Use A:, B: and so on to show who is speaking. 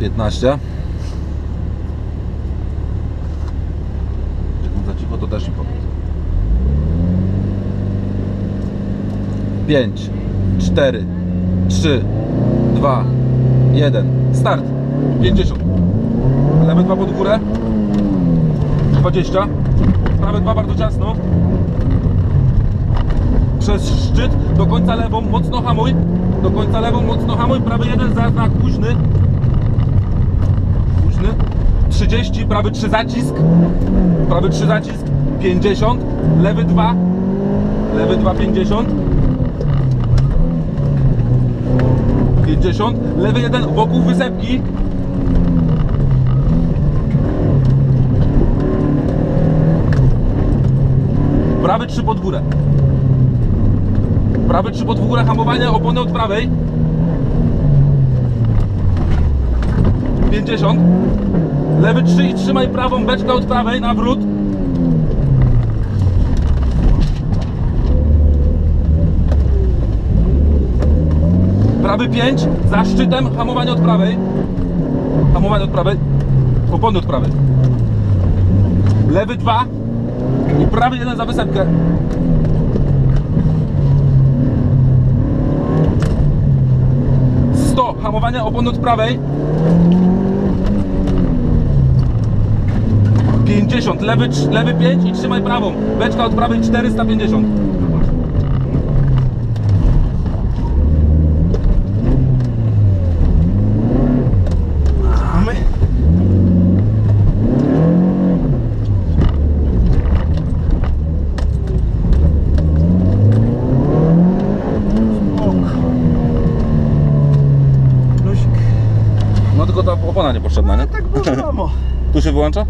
A: 15. Jak za cicho, to też mi powiedz. 5, 4, 3, 2, 1. Start. 50. Lewe dwa pod górę. 20. Prawe dwa bardzo ciasno. Przez szczyt do końca lewą, mocno hamuj. Do końca lewą, mocno hamuj. Prawy jeden za znak późny. Późny. 30, prawy 3 zacisk. Prawy 3 zacisk. 50. Lewy 2. Lewy 2, 50. 50. Lewy jeden wokół wysepki. Prawy 3 pod górę. Prawy 3 pod górę, hamowanie, opony od prawej. 50. Lewy 3 i trzymaj prawą beczkę od prawej, nawrót. Prawy 5, za szczytem, hamowanie od prawej. Hamowanie od prawej. Opony od prawej. Lewy 2 i prawy jeden za wysepkę. Sto, hamowanie opony od prawej. 50, lewy, lewy 5 i trzymaj prawą. Beczka od prawej 450. No tylko ta opona niepotrzebna, nie?
B: Tak było wiadomo.
A: Tu się wyłącza?